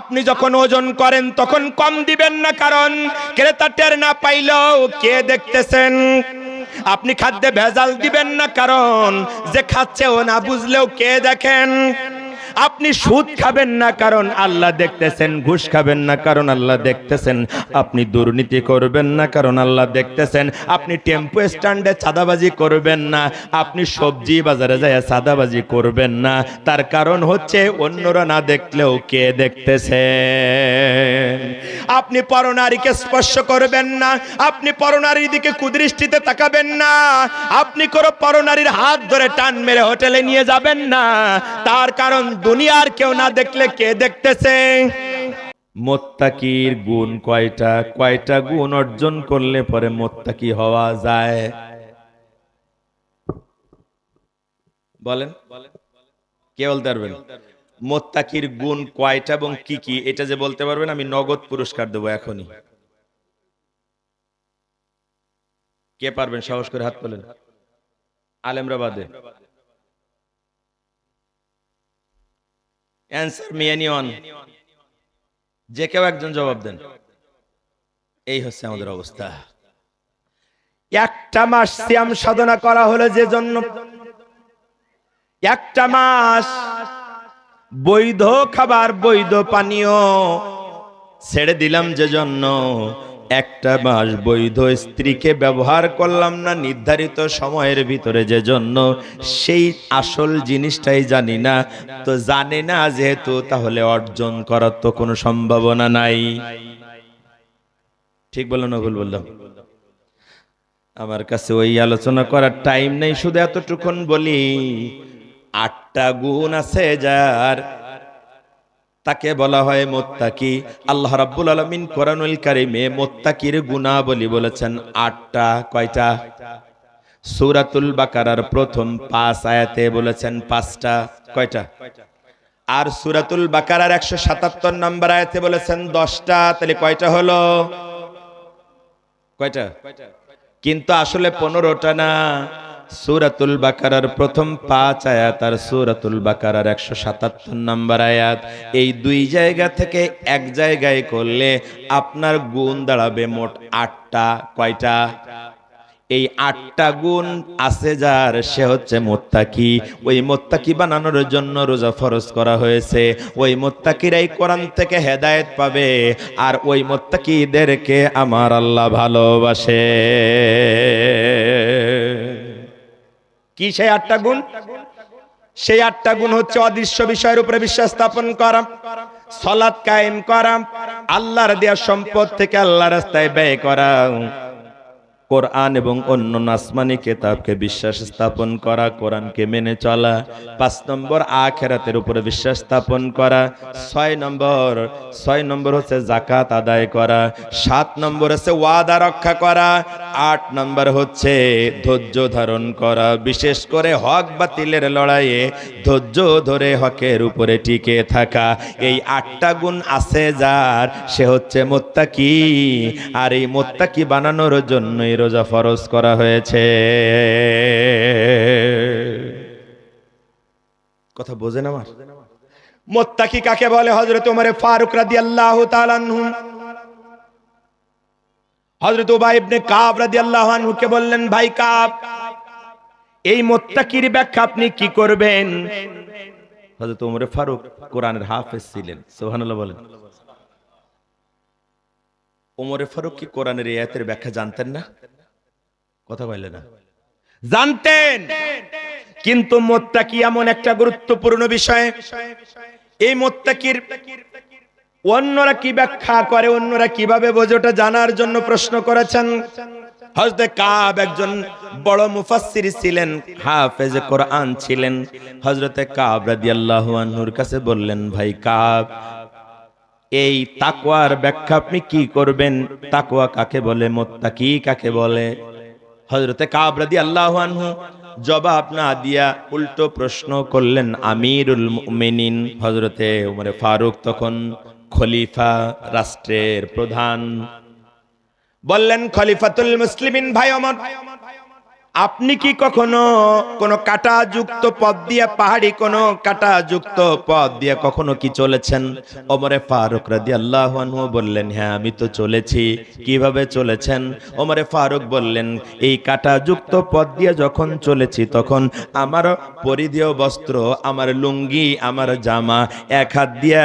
আপনি যখন ওজন করেন, তখন কম দিবেন না, কারণ ক্রেতা টের না পাইলেও কে দেখতেছেন? আপনি খাদ্যে ভেজাল দিবেন না, কারণ যে খাচ্ছে ও না বুঝলেও কে দেখেন? আপনি সুদ খাবেন না কারণ আল্লাহ দেখতেছেন, ঘুষ খাবেন না কারণ আল্লাহ দেখতেছেন। আপনি দুর্নীতি করবেন না কারণ আল্লাহ দেখতেছেন। আপনি টেম্পো স্ট্যান্ডে চাঁদাবাজি করবেন না। আপনি সবজি বাজারে যায় চাঁদাবাজি করবেন না। তার কারণ হচ্ছে অন্যরা না দেখলেও কে দেখতেছে আপনি পরনারীকে স্পর্শ করবেন না। আপনি পরনারীর দিকে কুদৃষ্টিতে তাকাবেন না। আপনি কোনো পরনারীর হাত ধরে টান মেরে হোটেলে নিয়ে যাবেন না। তার কারণ দুনিয়ার কেউ না দেখলে কে দেখতেছে? মোত্তাকির গুণ কয়টা? কয়টা গুণ অর্জন করলে পরে মোত্তাকি হওয়া যায়? বলেন। কে বলতে পারবেন? মোত্তাকির গুণ কয়টা এবং কি কি? এটা যে বলতে পারবেন, আমি নগদ পুরস্কার দেবো এখনই। কে পারবেন? সাহস করে হাত তোলেন। আলেমরা অ্যান্সার মি এনিওয়ান যে কেউ একজন জবাব দেন। এই হচ্ছে আমাদের অবস্থা। একটা মাস শ্যাম সাধনা করা হলো যে জন্য। একটা মাস বৈধ খাবার, বৈধ পানীয় ছেড়ে দিলাম যে জন্য। একটা মাস বৈধ স্ত্রীকে ব্যবহার করলাম না, নির্ধারিত সময়ের ভিতরে যে জন্য। সেই আসল জিনিসটাই জানি না। তো জানে না যেহেতু, তাহলে অর্জন করার তো কোনো সম্ভাবনা নাই। ঠিক বলল না ভুল বললাম? আমার কাছে ওই আলোচনা করার টাইম নেই, শুধু এতটুকুন বলি, আটটা গুণ আছে যার তাকে বলা হয় মোত্তাকি। আল্লাহ রাব্বুল আলমিন কোরআনুল কারিমে মোত্তাকির গুণাবলী বলেছেন আটটা, কয়টা? সূরাতুল বাকারার প্রথম পাঁচ আয়াতে বলেছেন পাঁচটা, কয়টা? আর সুরাতুল বাকারার একশো সাতাত্তর নম্বর আয়াতে বলেছেন দশটা, তাহলে কয়টা হলো? কয়টা? কিন্তু আসলে পনেরোটা না। সুরাতুল বাকারার প্রথম পাঁচ আয়াত আর সুরাতুল বাকারার একশো সাতাত্তর নম্বর আয়াত। এই দুই জায়গা থেকে এক জায়গায় করলে আপনার গুণ দাঁড়াবে মোট আটটা। কয়টা? এই আটটা গুণ আছে যার, সে হচ্ছে মোত্তাকি। ওই মোত্তাকি বানানোর জন্য রোজা ফরজ করা হয়েছে। ওই মোত্তাকিরাই কোরআন থেকে হেদায়েত পাবে। আর ওই মোত্তাকিদেরকে আমার আল্লাহ ভালোবাসে। কি সেই আটটা গুণ? সেই আটটা গুণ হচ্ছে অদৃশ্য বিষয়ের উপরে বিশ্বাস স্থাপন করা, সলাৎ কায়েম করা, আল্লাহর দেওয়া সম্পদ থেকে আল্লাহ রাস্তায় ব্যয় করা। কোরআন এবং অন্য নাসমানি কেতাবকে বিশ্বাস স্থাপন করা, কোরআনকে মেনে চলা, পাঁচ নম্বর আখেরাতের উপরে বিশ্বাস স্থাপন করা, ছয় নম্বর ছয় নম্বর হচ্ছে জাকাত আদায় করা, সাত নম্বর হচ্ছে ওয়াদা রক্ষা করা, আট নম্বর হচ্ছে ধৈর্য ধারণ করা, বিশেষ করে হক বাতিলের লড়াইয়ে ধৈর্য ধরে হকের উপরে টিকে থাকা, এই আটটা গুণ আছে যার, সে হচ্ছে মোত্তাকি, আর এই মোত্তাকি বানানোর জন্যই রোজা ফরজ করা হয়েছে। কথা বোঝেন আমার? মোত্তাকি কাকে বলে? হজরত উমরে ফারুক রাদিয়াল্লাহু তাআলা আনহু। হজরত উবাই ইবনে কাব রাদিয়াল্লাহু আনহুকে বললেন ভাই কাব এই মোত্তাকির ব্যাখ্যা আপনি কি করবেন? হযরত ওমরে ফারুক কোরআনের হাফেজ ছিলেন সুবহানাল্লাহ বলেন। ওমরে ফারুক কি কোরআনের এই আয়াতের ব্যাখ্যা জানতেন না? কথা বললেন না। জানতেন। কিন্তু মোত্তাকি এমন একটা গুরুত্বপূর্ণ বিষয়। এই মোত্তাকির অন্যরা কি ব্যাখ্যা করে, অন্যরা কীভাবে বোঝে, ওটা জানার জন্য প্রশ্ন করেছেন। হজরতে কাব একজন বড় মুফাসসির ছিলেন, হাফেজ কোরআন ছিলেন। হজরতে কাব রাদিয়াল্লাহু আনহুর কাছে বললেন, ভাই কাব এই তাকওয়ার ব্যাখ্যা আপনি কি করবেন? তাকওয়া কাকে বলে? মোত্তাকি কাকে বলে? হজরতে কাব রাদিয়াল্লাহু আনহু জবাব না দিয়া উল্টো প্রশ্ন করলেন, আমিরুল মুমিনিন। হজরতে উমরে ফারুক তখন খলিফা রাষ্ট্রের প্রধান। বললেন, খলিফাতুল মুসলিমিন ভাই অমর। আপনি কি কখনো কোনো কাটা যুক্ত পথ দিয়ে, পাহাড়ি কোনো কাটা যুক্ত পথ দিয়ে কখনো কি চলেছেন? ওমরে ফারুক রাদি আল্লাহ বললেন হ্যাঁ আমি তো চলেছি। কীভাবে চলেছেন? ওমরে ফারুক বললেন, এই কাটা যুক্ত পথ দিয়ে যখন চলেছি, তখন আমার পরিধেয় বস্ত্র, আমার লুঙ্গি, আমার জামা, এক হাত দিয়ে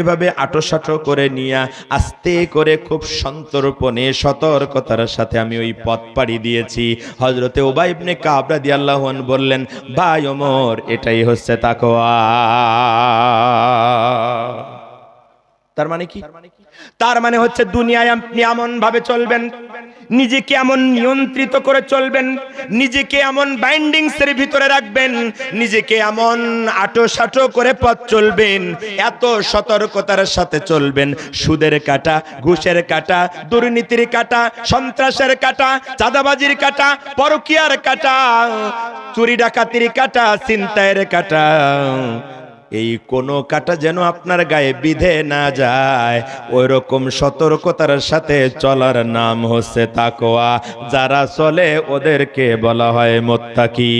এভাবে আটোসাটো করে নিয়ে, আস্তে করে খুব সন্তর্পণে সতর্কতার সাথে আমি ওই পথ পাড়ি দিয়েছি। হজরতে ওবাই ইবনে কাবরা দিয়াল্লাহন বললেন ভাই ওমর এটাই হচ্ছে তাকোয়া তার মানে কি? তার মানে হচ্ছে দুনিয়ায় আপনি এমন ভাবে চলবেন, নিজেকে এমন নিয়ন্ত্রিত করে চলবেন, নিজেকে এমন বাইন্ডিংস এর ভিতরে রাখবেন, নিজেকে এমন আটো সাটো করে পথ চলবেন, এত সতর্কতার সাথে চলবেন। সুদের কাটা, ঘুষের কাটা, দুর্নীতির কাটা, সন্ত্রাসের কাটা, চাঁদাবাজির কাটা, পরকিয়ার কাটা, চুরি ডাকাতির কাটা চিন্তায়ের কাটা। এই কোনো কাটা যেন আপনার গায়ে বিধে না যায়। ওই রকম সতর্কতার সাথে চলার নাম হচ্ছে তাকোয়া যারা চলে ওদেরকে বলা হয় মোত্তাকি।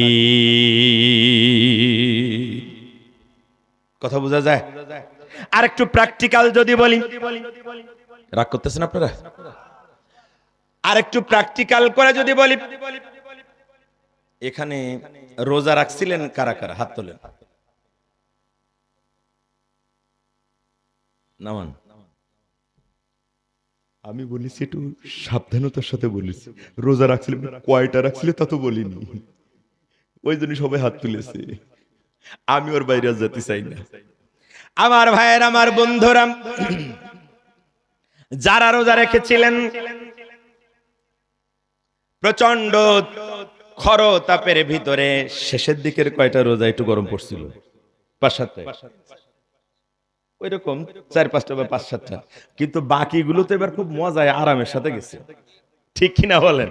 কথা বোঝা যায়? আর একটু প্র্যাকটিক্যাল যদি বলি। রাগ করতেছেন আপনারা? আর একটু প্র্যাকটিক্যাল করে যদি বলি। এখানে রোজা রাখছিলেন কারা কারা? হাত তোলেন। নামান। আমি বলেছি একটু সাবধানতার সাথে বলেছি। রোজা রাখছিলে কয়টা রাখছিলে তা তো বলিনি। ওই জন্য সবাই হাত তুলেছে। আমি ওর বাইরে আর যেতে চাই না। আমার ভাইয়ের আমার বন্ধুরা যারা রোজা রেখেছিলেন প্রচণ্ড খর তাপের ভিতরে শেষের দিকের কয়টা রোজা একটু গরম পড়ছিল? সাতটা। ওই রকম চার পাঁচটা বা পাঁচ সাতটা। কিন্তু বাকিগুলো তো এবার খুব মজায় আরামের সাথে গেছে। ঠিক কিনা বলেন?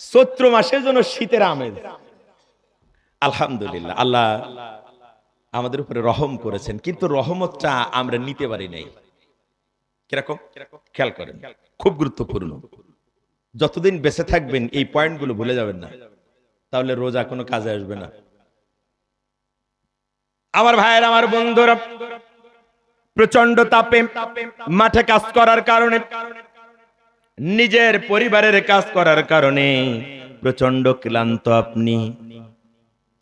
চৈত্র মাসের জন্য শীতের আমেজ। আলহামদুলিল্লাহ, আল্লাহ আমাদের উপরে রহম করেছেন, কিন্তু রহমতটা আমরা নিতে পারি নাই। কীরকম? খেয়াল করেন, খুব গুরুত্বপূর্ণ। যতদিন বেঁচে থাকবেন, এই পয়েন্টগুলো ভুলে যাবেন না। তাহলে রোজা কোনো কাজে আসবে না। আমার ভাইয়ের, আমার বন্ধুরা প্রচণ্ড তাপে মাঠে কাজ করার কারণে, নিজের পরিবারের কাজ করার কারণে প্রচণ্ড ক্লান্ত আপনি।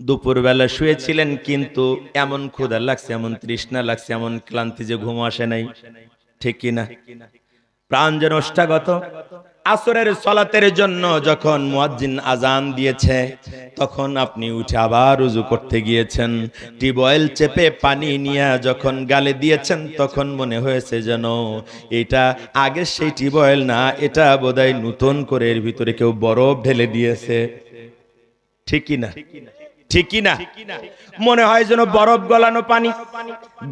দুপুরবেলা শুয়েছিলেন কিন্তু এমন ক্ষুধা লাগছে, এমন তৃষ্ণা লাগছে, এমন ক্লান্তি যে ঘুম আসে নাই। ঠিক কিনা? প্রাণ যেন অষ্টাগত আসরের সলাতের জন্য যখন মুয়াজ্জিন আজান দিয়েছে, তখন আপনি উঠে আবার উজু করতে গিয়েছেন। টিউবওয়েল চেপে পানি নিয়ে যখন গালে দিয়েছেন, তখন মনে হয়েছে যেন এটা আগে সেই টিউবওয়েল না, এটা বোধহয় নতুন করে এর ভিতরে কেউ বরফ ঢেলে দিয়েছে। ঠিকই না? ঠিকই না? মনে হয় যেন বরফ গলানো পানি।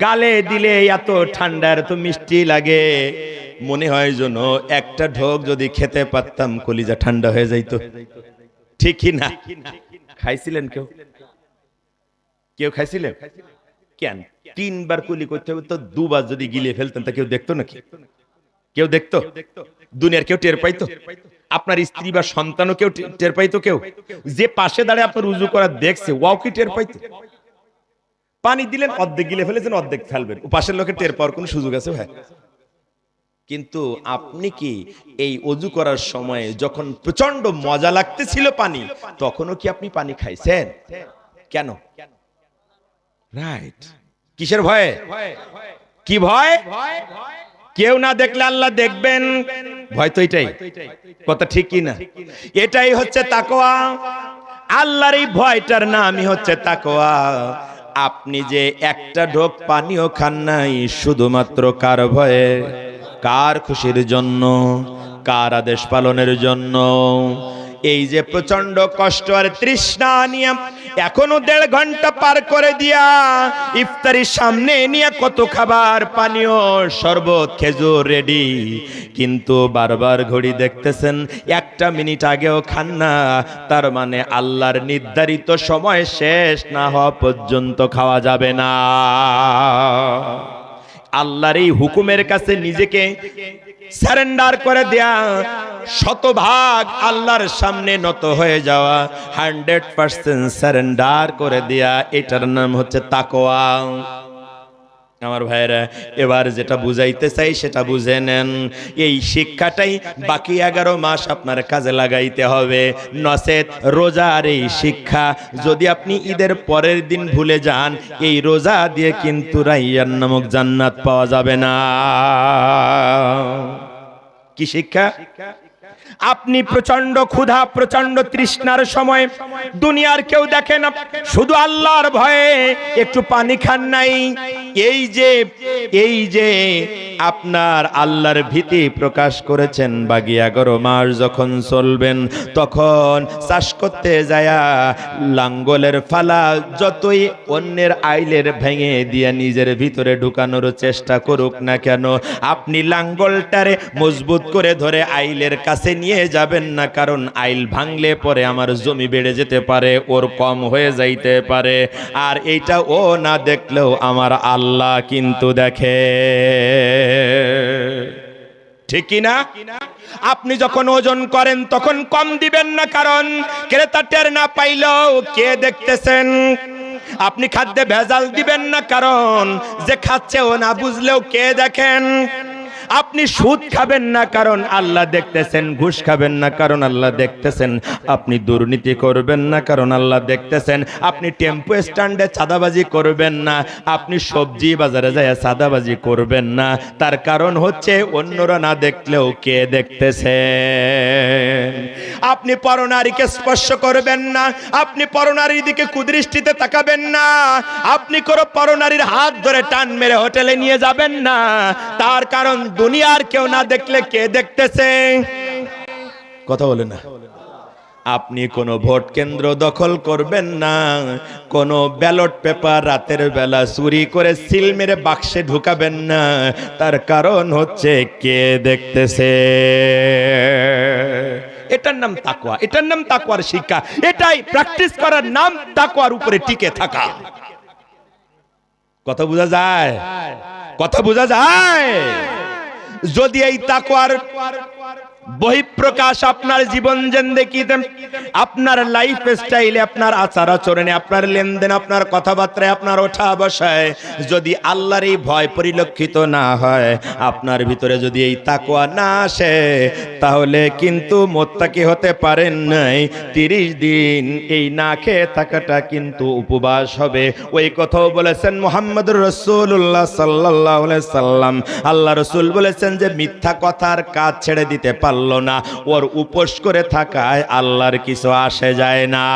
গালে দিলে এত ঠান্ডা এত মিষ্টি লাগে। মনে হয় যেন একটা ঢোক যদি খেতে পারতাম কলিজা ঠান্ডা হয়ে যাইতো। ঠিকই না? খাইছিলেন কেউ? কেউ খাইছিলেন? কেন? তিনবার কুলি করতে হবে তো দুবার যদি গিলিয়ে ফেলতেন তা কেউ দেখতো নাকি? কেউ দেখতো? দুনিয়ার কেউ টের পাইতো? আপনার স্ত্রী বা সন্তানও কেউ টের পাইতো কেউ? যে পাশে দাঁড়িয়ে আপনার উজু করা দেখছে, ওয়াও কি টের পাইতো? পানি দিলেন, অর্ধেক গিলে ফেলেছেন, অর্ধেক ফেলবেন। পাশের লোকের টের পাওয়ার কোনো সুযোগ আছে ভাই? কিন্তু আপনি কি এই অজু করার সময় যখন প্রচণ্ড মজা লাগতেছিল পানি, তখনও কি আপনি পানি খাইছেন? কেন? রাইট কিসের ভয়ে? কি ভয়? কেউ না দেখলে আল্লাহ দেখবেন। ভয় তো এটাই। কথা ঠিক কি না এটাই হচ্ছে তাকোয়া আল্লাহর এই ভয়টার নামই হচ্ছে তাকোয়া আপনি যে একটা ঢোক পানিও খান নাই, শুধুমাত্র কার ভয়ে? কার খুশির জন্য? কার আদেশ পালনের জন্য? এই যে প্রচণ্ড কষ্ট আর তৃষ্ণা নিয়ে এখনও দেড় ঘণ্টা পার করে দিয়া ইফতারির সামনে নিয়ে কত খাবার পানীয়, শরবত, খেজুর রেডি কিন্তু বারবার ঘড়ি দেখতেছেন, একটা মিনিট আগেও খান না। তার মানে আল্লাহর নির্ধারিত সময় শেষ না হওয়া পর্যন্ত খাওয়া যাবে না। আল্লাহর এই হুকুমের কাছে নিজেকে সারেন্ডার করে দেয়া শতভাগ আল্লাহর সামনে নত হয়ে যাওয়া। হান্ড্রেড পার্সেন্ট সারেন্ডার করে দেয়া, এটার নাম হচ্ছে তাকোয়া আমার ভাইরা এবার যেটা বুঝাইতে চাই সেটা বুঝে নেন। এই শিক্ষাটাই বাকি এগারো মাস আপনার কাজে লাগাইতে হবে। নচেত রোজার এই শিক্ষা, যদি আপনি ঈদের পরের দিন ভুলে যান, এই রোজা দিয়ে কিন্তু রাইয়ান নামক জান্নাত পাওয়া যাবে না। কি শিক্ষা? আপনি প্রচণ্ড ক্ষুধা প্রচণ্ড তৃষ্ণার সময় দুনিয়ার কেউ দেখে না। শুধু আল্লাহর ভয়ে একটু পানি খান নাই। এই যে এই যে আপনার আল্লাহর ভীতি প্রকাশ করেছেন বাগি এগারো মাস যখন চলবেন, তখন চাষ করতে যায়া লাঙ্গলের ফালা যতই অন্যের আইলের ভেঙে দিয়ে নিজের ভিতরে ঢুকানোর চেষ্টা করুক না কেন, আপনি লাঙ্গলটারে মজবুত করে ধরে আইলের কাছে নিয়ে যাবেন না, কারণ আইল ভাঙলে পরে আমার জমি বেড়ে যেতে পারে, ওর কম হয়ে যাইতে পারে। আর এইটা ও না দেখলেও আমার আল্লাহ কিন্তু দেখে। ঠিক না আপনি যখন ওজন করেন, তখন কম দিবেন না, কারণ ক্রেতা টের না পাইলেও কে দেখতেছেন? আপনি খাদ্যে ভেজাল দিবেন না, কারণ যে খাচ্ছে ও না বুঝলেও কে দেখেন? আপনি সুদ খাবেন না কারণ আল্লাহ দেখতেছেন, ঘুষ খাবেন না কারণ আল্লাহ দেখতেছেন। আপনি দুর্নীতি করবেন না কারণ আল্লাহ দেখতেছেন। আপনি টেম্পো স্ট্যান্ডে চাঁদাবাজি করবেন না। আপনি সবজি বাজারে যায় চাঁদাবাজি করবেন না। তার কারণ হচ্ছে অন্যরা না দেখলেও কে দেখতেছে আপনি পরনারীকে স্পর্শ করবেন না। আপনি পরনারীর দিকে কুদৃষ্টিতে তাকাবেন না। আপনি কোনো পরনারীর হাত ধরে টান মেরে হোটেলে নিয়ে যাবেন না। তার কারণ দুনিয়ার কেউ না দেখলে কে দেখতেছে? কথা বলে না। আপনি কোনো ভোট কেন্দ্র দখল করবেন না। কোনো ব্যালট পেপার রাতের বেলা চুরি করে সিল মেরে বাক্সে ঢুকাবেন না। তার কারণ হচ্ছে কে দেখতেছে। এটার নাম তাকুয়া এটার নাম তাকুয়ার শিক্ষা। এটাই প্র্যাকটিস করার নাম তাকুয়ার উপরে টিকে থাকা। কথা বোঝা যায়? কথা বোঝা যায়? যদি এই তাকওয়ার বহিঃপ্রকাশ আপনার জীবন জেন্দেকিতে আপনার লাইফ স্টাইলে আপনার আচার আচরণে, আপনার লেনদেন, আপনার কথাবার্তায় আপনার ওঠা বসায়। যদি আল্লাহর এই ভয় পরিলক্ষিত না হয়, আপনার ভিতরে যদি এই না আসে, তাহলে কিন্তু মোত্তাকি হতে পারেন নাই। তিরিশ দিন এই না খেয়ে থাকাটা কিন্তু উপবাস হবে। ওই কথাও বলেছেন মোহাম্মদ রসুল্লাহ সাল্লাহ সাল্লাম। আল্লাহ রসুল বলেছেন যে মিথ্যা কথার কাজ ছেড়ে দিতে পারল না। ওর উপোস করে থাকায় আল্লাহর কিছু আসে যায় না।